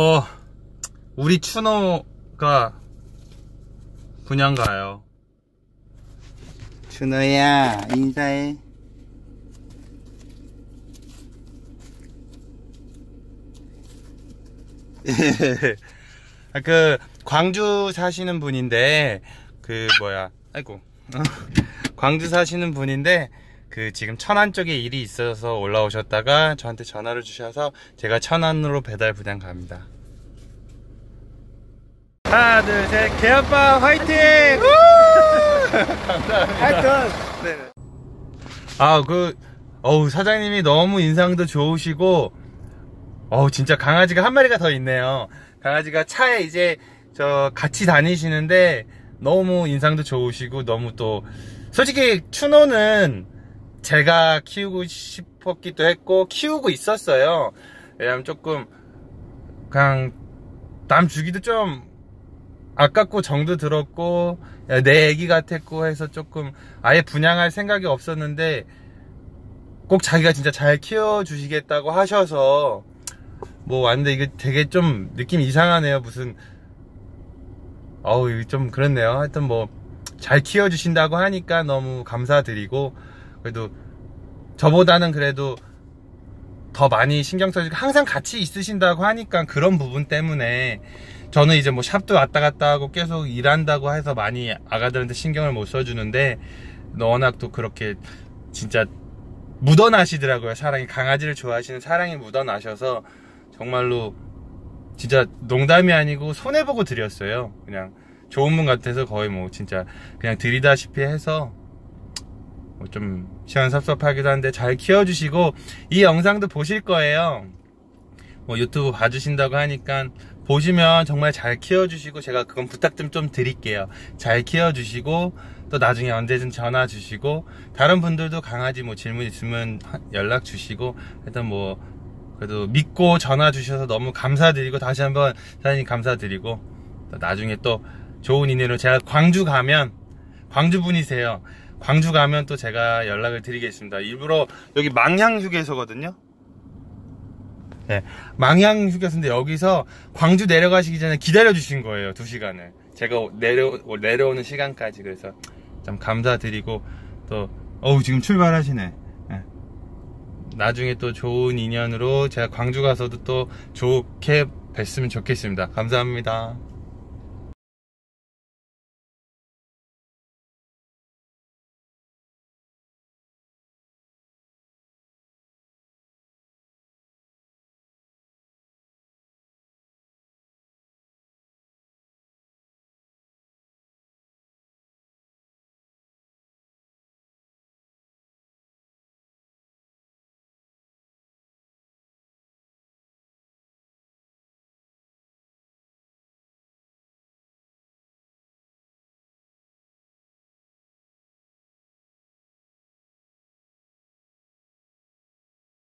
어, 우리 추노가 분양 가요. 준호야 인사해 아, 그 광주 사시는 분인데 그 뭐야 아이고 광주 사시는 분인데 그 지금 천안 쪽에 일이 있어서 올라오셨다가 저한테 전화를 주셔서 제가 천안으로 배달 부장 갑니다. 하나 둘셋. 개아빠 화이팅! 하여튼 네. 아그 어우 사장님이 너무 인상도 좋으시고 어우 진짜 강아지가 한 마리가 더 있네요. 강아지가 차에 이제 저 같이 다니시는데 너무 인상도 좋으시고 너무 또 솔직히 추노는 제가 키우고 싶었기도 했고 키우고 있었어요. 왜냐면 조금 그냥 남 주기도 좀 아깝고 정도 들었고 야, 내 애기 같았고 해서 조금 아예 분양할 생각이 없었는데 꼭 자기가 진짜 잘 키워주시겠다고 하셔서 뭐 왔는데 이게 되게 좀 느낌 이상하네요 무슨. 어우 좀 그렇네요. 하여튼 뭐 잘 키워주신다고 하니까 너무 감사드리고 그래도 저보다는 그래도 더 많이 신경 써주고 항상 같이 있으신다고 하니까 그런 부분 때문에 저는 이제 뭐 샵도 왔다 갔다 하고 계속 일한다고 해서 많이 아가들한테 신경을 못 써주는데 워낙 또 그렇게 진짜 묻어나시더라고요 사랑이. 강아지를 좋아하시는 사랑이 묻어나셔서 정말로 진짜 농담이 아니고 손해보고 드렸어요. 그냥 좋은 분 같아서 거의 뭐 진짜 그냥 드리다시피 해서 뭐 좀 시원섭섭하기도 한데 잘 키워주시고 이 영상도 보실 거예요. 뭐 유튜브 봐주신다고 하니까 보시면 정말 잘 키워주시고 제가 그건 부탁 좀 좀 드릴게요. 잘 키워주시고 또 나중에 언제든 전화 주시고 다른 분들도 강아지 뭐 질문 있으면 하- 연락 주시고 일단 뭐 그래도 믿고 전화 주셔서 너무 감사드리고 다시 한번 사장님 감사드리고 또 나중에 또 좋은 인연으로 제가 광주 가면 광주 분이세요 광주 가면 또 제가 연락을 드리겠습니다. 일부러 여기 망향 휴게소거든요. 네, 망향 휴게소인데 여기서 광주 내려가시기 전에 기다려 주신 거예요 두 시간을. 제가 내려 내려오는 시간까지 그래서 좀 감사드리고 또 어우 지금 출발하시네. 네. 나중에 또 좋은 인연으로 제가 광주 가서도 또 좋게 뵀으면 좋겠습니다. 감사합니다